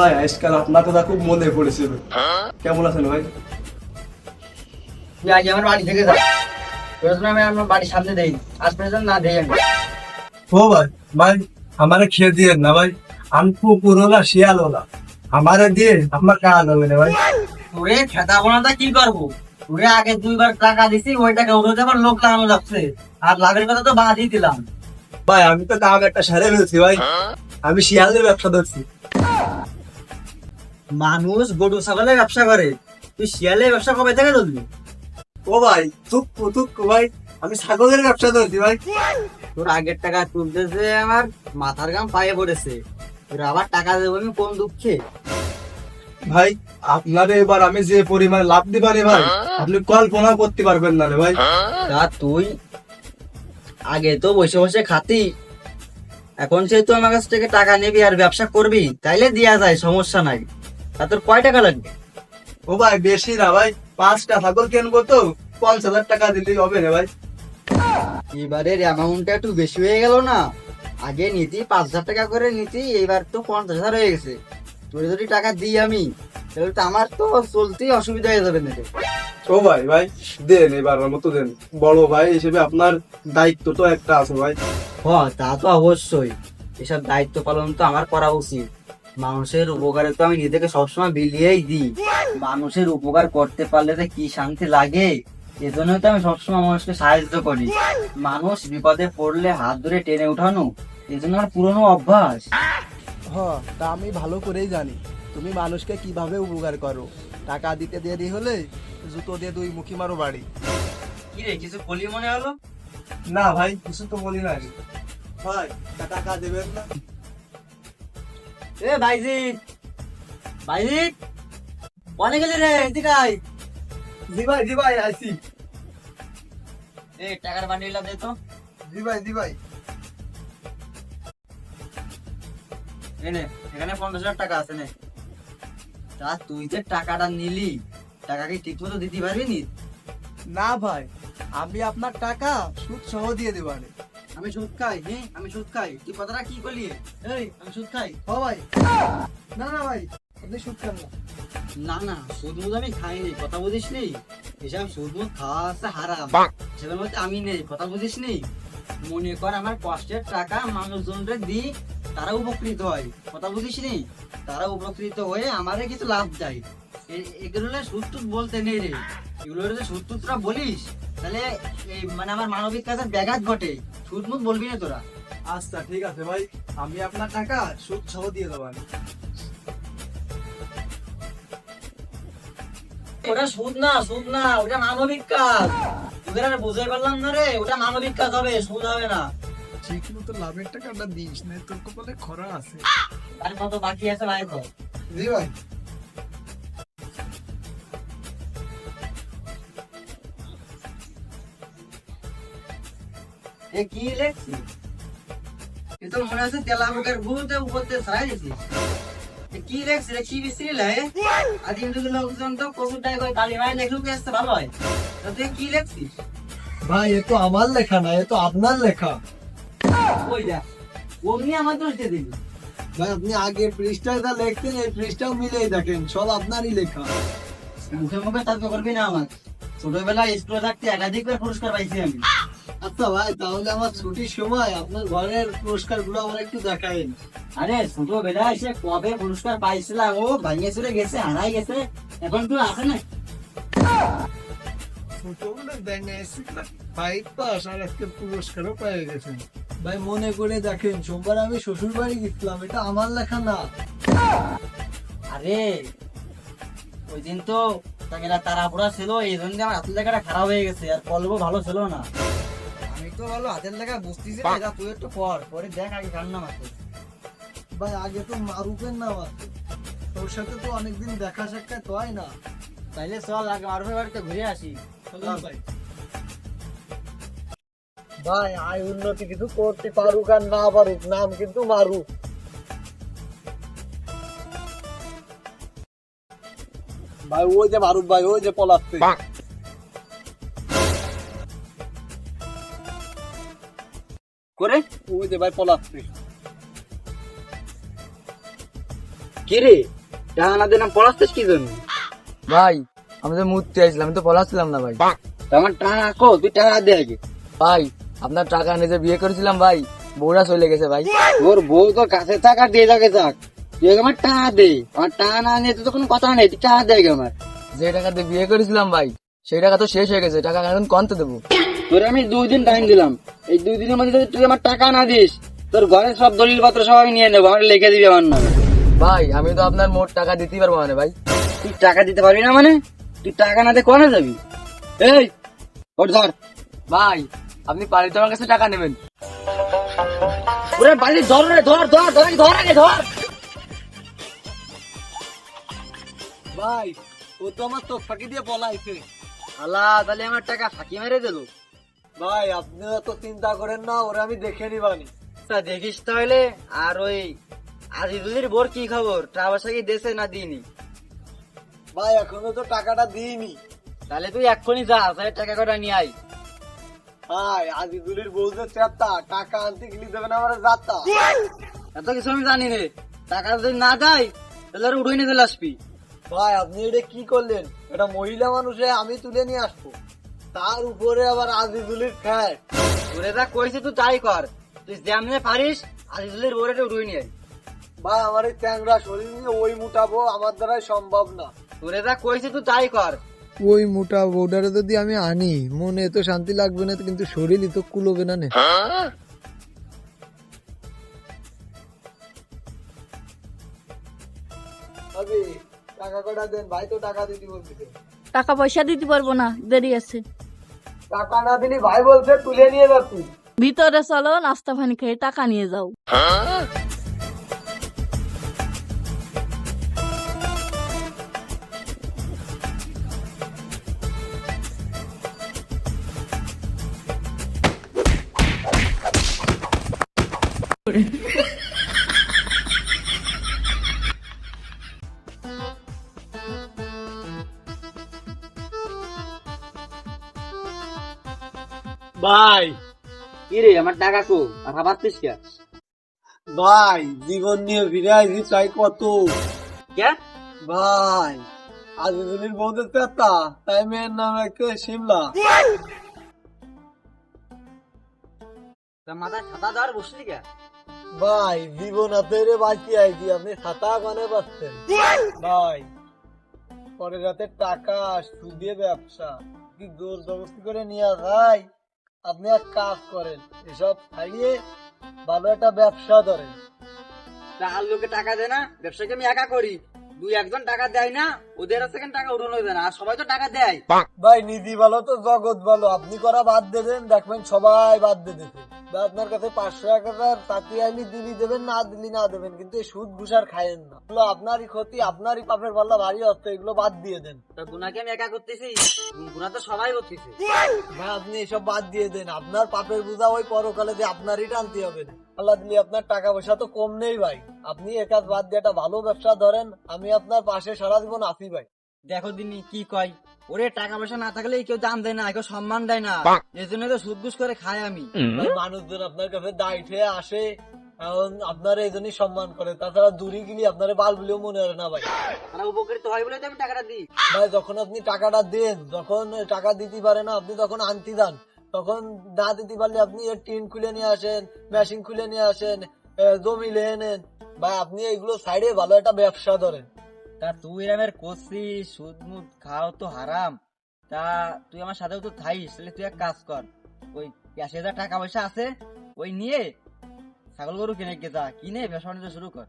ভাই আজকাল আপনার কথা খুব মনে পড়েছিল কেমন আছেন ভাই? তুই আগে আমার বাড়ি থেকে যা। প্রয়োজন আমি আমার বাড়ির সামনে দেই। আজ পর্যন্ত না দেই আমি। ও ভাই ভাই আমারে খেয়ে দিয়ে না ভাই। আমি খুব পুরোলা শিয়াল ওলা। আমারে দিয়ে আপনার কাজ হবে না ভাই। তোরে খেতা বোনাটা কি করব? তোরে আগে দুইবার টাকা দিছি ওই টাকা উঠে আবার লোক লাগানো যাচ্ছে। আর লাভের কথা তো বাদই দিলাম। ভাই আমি তো দাম একটা সারে ফেলছি ভাই। আমি শিয়ালের ব্যবসা ধরছি। মানুষ গরু ছাগলের ব্যবসা করে। তুই শিয়ালের ব্যবসা কবে থেকে ধরবি ও ভাই তুক তুক ভাই আমি ছাগলের ব্যবসা ধরছি ভাই। তোর আগের টাকা তুলতেছে আমার মাথার গাম পায়ে পড়েছে তোর আবার টাকা দেবো আমি কোন দুঃখে? ভাই আপনারে এবার আমি যে পরিমাণ লাভ দিবারে ভাই আপনি কল্পনা করতে পারবেন না রে ভাই। তা তুই আগে তো বসে বসে খাতি। এখন যেহেতু আমার কাছ থেকে টাকা নিবি আর ব্যবসা করবি তাইলে দেয়া যায় সমস্যা নাই। তা তোর কয় টাকা লাগবে? ও ভাই বেশি না ভাই পাঁচটা ছাগল কিনবো তো পঞ্চাশ হাজার টাকা দিলেই হবে না ভাই। এবারের অ্যামাউন্টটা একটু বেশি হয়ে গেল না। আগে নিতি পাঁচ হাজার টাকা করে নিতি এবার তো পঞ্চাশ হাজার হয়ে গেছে। তোর যদি টাকা দিই আমি তাহলে তো আমার তো চলতেই অসুবিধা হয়ে যাবে না ও ভাই ভাই দেন এবার মতো দেন। বড় ভাই হিসেবে আপনার দায়িত্ব তো একটা আছে ভাই। হ তা তো অবশ্যই। এসব দায়িত্ব পালন তো আমার করা উচিত। মানুষের উপকারে তো আমি নিজেকে সবসময় বিলিয়েই দিই। মানুষের উপকার করতে পারলে তো কি শান্তি লাগে এজন্য তো আমি সবসময় মানুষকে সাহায্য করি। মানুষ বিপদে পড়লে হাত ধরে টেনে উঠানো এজন্য আমার পুরনো অভ্যাস। হ্যাঁ তা আমি ভালো করেই জানি। তুমি মানুষকে কীভাবে উপকার করো? টাকা দিতে দেরি হলে জুতো দিয়ে দুই মুখি মারো বাড়ি। কি রে কিছু বলি মনে হলো? না ভাই কিছু তো বলি না ভাই টাকা দেবেন না? এ ভাইজিৎ ভাইজিৎ অনেক গেলি রে এদিকে আয়। জি ভাই জি ভাই আইসি এ টাকার বান্ডিলটা দে তো। জি ভাই জি ভাই এনে এখানে পঞ্চাশ হাজার টাকা আছে নে। তা তুই যে টাকাটা নিলি টাকা কি ঠিক মতো দিতে পারবি না? ভাই আমি আপনার টাকা সুদ সহ দিয়ে দেবানে আমি সুদ খাই হ্যাঁ আমি সুদ খাই। তুই কথাটা কি করলি? এই আমি সুদ খাই। হ ভাই। না না ভাই আপনি সুদ খান না। না না সুদ মুদ আমি খাইনি কথা বুঝিস নি? এসব সুদ মুদ খাওয়া আছে হারাম সেগুলোর মধ্যে আমি নেই কথা বুঝিস নি? মনে কর আমার কষ্টের টাকা মানুষজনকে দিই তারা উপকৃত হয়। কথা বুঝিস নি? তারা উপকৃত হয়ে আমারে কিছু লাভ দেয়। এগুলো সুদ টুদ বলতে নেই রে। এগুলো সুদ বলিস তাহলে এই মানে আমার মানবিক কাজের ব্যাঘাত ঘটে। সুদ মুদ বলবি না তোরা? আচ্ছা ঠিক আছে ভাই। আমি আপনার টাকা সুদ সহ দিয়ে দেবানে ওটা সুদ না সুদ না ওটা মানবিক কাজ। তোদের আর বুঝতে পারলাম না রে ওটা মানবিক কাজ হবে সুদ হবে না। ঠিক মতো লাভের টাকাটা দিস না তোর কপালে খরা আছে। তার কত বাকি আছে ভাই তো জি ভাই। এ কি লেখছি? এ তো মনে আছে তেলা বুকের গুতে উপরতে ছড়াই দিছি। কি লেখছি রে? কি বিসরি লাই আদিম যুগ লোকজন তো কবুটাই কই কালি মাই লেখলু কে ভালো হয়। তো তুই কি লেখছিস? ভাই এ তো আমার লেখা না এ তো আপনার লেখা। ওই দেখ অমনি আমার দোষ দিয়ে দিবি। ভাই আপনি আগের পৃষ্ঠা যা লিখতেন এই পৃষ্ঠাও মিলেই দেখেন সব আপনারই লেখা। মুখে মুখে তর্ক করবি না আমার। ছোটবেলায় স্কুলে থাকতে একাধিকবার পুরস্কার পাইছি আমি। আচ্ছা ভাই তাহলে আমার ছুটির সময় আপনার ঘরের পুরস্কারগুলো আমার একটু দেখাবেন আরে ছোটবেলায় সে কবে পুরস্কার পাইছিলাম? ও ভাঙিয়ে চলে গেছে হারাই গেছে। এখন আসে না? পুরস্কারও পেয়ে গেছেন। ভাই মনে করে দেখেন সোমবার আমি শ্বশুর বাড়ি গেছিলাম এটা আমার লেখা না। আরে ওই দিন তো তাকেরা তারাপুরা ছিল এই জন্য আমার হাতের লেখাটা খারাপ হয়ে গেছে আর কলবও ভালো ছিল না। তো ভালো হাতের লেখা বুঝতেছি না এটা তুই একটু পর পরে দেখ আগে ভাই আগে তো মারুফের নাম আছে। তোর সাথে তো অনেকদিন দেখা সাক্ষাৎ হয় না। তাইলে চল আগে মারুফের বাড়িতে ঘুরে আসি। ভাই। ভাই আয় উন্নতি কিছু করতে পারুক আর না পারুক নাম কিন্তু মারুক ভাই ওই যে মারুফ ভাই ওই যে পলাচ্ছে করে ওই যে ভাই পলাচ্ছে কি রে? টাকা না দিলাম পড়াচ্ছিস কি জন্য? ভাই আমি তো মূর্তি আইছিলাম আমি তো পলাচ্ছিলাম না ভাই। আমার টাকা কো তুই টাকা দে আগে। ভাই আপনার টাকা নিজে বিয়ে করেছিলাম ভাই বউরা চলে গেছে ভাই। ওর বউ তো কাছে থাক আর দিয়ে যাকে থাক তুই আমার টাকা দে। আমার টাকা না নিয়ে তো কোনো কথা নেই তুই টাকা দে আগে আমার। যে টাকা দিয়ে বিয়ে করেছিলাম ভাই সেই টাকা তো শেষ হয়ে গেছে টাকা এখন কনতে দেবো। তোর আমি দুই দিন টাইম দিলাম। এই দুই দিনের মধ্যে যদি তুই আমার টাকা না দিস তোর ঘরের সব দলিল পত্র সব আমি নিয়ে নেব আমার লিখে দিবি আমার নামে। ভাই আমি তো আপনার মোট টাকা দিতেই পারব মানে ভাই। তুই টাকা দিতে পারবি না মানে? তুই টাকা না দিয়ে কোনে যাবি? এই ওর ধর। ভাই আপনি পালিত আমার কাছে টাকা নেবেন। ওরে বাড়ি ধর রে ধর ধর ধর ধর আগে ধর। ভাই ও তো আমার তো ফাঁকি দিয়ে পলাইছে। আল্লাহ তাহলে আমার টাকা ফাঁকি মেরে দিল। ভাই আপনি এত চিন্তা করেন না ওরা আমি দেখে নিবানি তা দেখিস তাহলে আর ওই আজিজুলির বোর কি খবর? টাকা কি দেশে না দিইনি। ভাই এখনও তো টাকাটা দিইনি। তাহলে তুই এক্ষুনি যা তাহলে টাকা কটা নিয়ে আয়। ভাই আজিদুলের বউ যে চেতা টাকা আনতে গেলি না আমার যাতা এত কিছু আমি জানি রে টাকা যদি না দেয় তাহলে আর উড়ে নিয়ে চলে আসবি। ভাই আপনি এটা কি করলেন? এটা মহিলা মানুষে আমি তুলে নিয়ে আসব। তার উপরে আবার আজিদুলের ফ্যাট। যা কইছি তুই তাই কর। তুই যেমনে পারিস আজিজুলির বোরে উড়ে নিয়ে ভাই আমার এই ট্যাংরা শরীর নিয়ে ওই মুটাবো আমার দ্বারাই সম্ভব না। তোরে যা কইছি তুই তাই কর। ওই মোটা বউডারে যদি আমি আনি মনে তো শান্তি লাগবে না কিন্তু শরীরই তো কুলবে না নে। টাকা কটা দেন? ভাই তো টাকা দিতে বলছে টাকা পয়সা দিতে পারব না দেরি আছে। টাকা না দিলি ভাই বলছে তুলে নিয়ে যাচ্ছি ভিতরে চলো নাস্তা পানি খেয়ে টাকা নিয়ে যাও। ভাই। আমার টাকা কো আর ভাবাচ্ছিস কে ভাই জীবন নিয়ে ফিরে আসি চাই কত? কে? ভাই আজিজুলির বউদের পেতা তাই মেয়ের নাম শিমলা। মাথায় সাদা দেওয়ার বসলি কে? ভাই জীবন আপনারে বাঁচিয়ে আইছি আপনি ছাতা কানে পাচ্ছেন? ভাই পরে রাতে টাকা সুদে ব্যবসা কি জোর জবরদস্তি করে নিয়ে যায় আপনি এক কাজ করেন এসব খাইয়ে ভালো একটা ব্যবসা ধরেন। তা লোকে টাকা দেয় না ব্যবসাকে আমি একা করি। দুই একজন টাকা দেয় না ওদের আছে কেন টাকা উঠানো দেয় না আর সবাই তো টাকা দেয়। ভাই নিধি ভালো তো জগৎ ভালো। আপনি করা বাদ দেবেন দেখবেন সবাই বাদ দিয়ে দেবে বা আপনার কাছে পাঁচশো এক হাজার তাতে আইলি দিলি দেবেন না দিলি না দেবেন কিন্তু এই সুদ ঘুষার খায়েন না। এগুলো আপনারই ক্ষতি আপনারই পাপের পাল্লা ভারী হচ্ছে এগুলো বাদ দিয়ে দেন। গুনাকে আমি একা করতেছি? গুনা তো সবাই করতেছে। ভাই আপনি এসব বাদ দিয়ে দেন। আপনার পাপের বোঝা ওই পরকালে যে আপনারই টানতে হবে। আল্লাহ দিলি আপনার টাকা পয়সা তো কম নেই ভাই। আপনি এ কাজ বাদ দিয়ে একটা ভালো ব্যবসা ধরেন আমি আপনার পাশে সারা জীবন আছি ভাই। দেখো দিনি কি কয়। ওরে টাকা পয়সা না থাকলে কেউ দাম দেয় না কেউ সম্মান দেয় না। এই জন্য তো সুদ ঘুষ করে খাই আমি। মানুষজন আপনার কাছে দায়িত্ব হয়ে আসে এখন আপনার এই জন্যই সম্মান করে। তাছাড়া দূরে গেলে আপনার বাল বলেও মনে হয় না ভাই। মানে উপকৃত হয় বলে আমি টাকাটা দিই। ভাই যখন আপনি টাকাটা দেন যখন টাকা দিতে পারে না আপনি তখন আনতে যান তখন না দিতে পারলে আপনি এর টিন খুলে নিয়ে আসেন মেশিন খুলে নিয়ে আসেন জমি লেহে নেন। ভাই আপনি এইগুলো সাইডে ভালো একটা ব্যবসা ধরেন। তা তুই আমার করছিস? সুদ মুদ খাও তো হারাম। তা তুই আমার সাথেও তো থাইস তাহলে তুই এক কাজ কর। ওই ক্যাশে হাজার টাকা পয়সা আছে, ওই নিয়ে ছাগল গরু কিনে যা, কিনে ব্যবসা বাণিজ্য শুরু কর।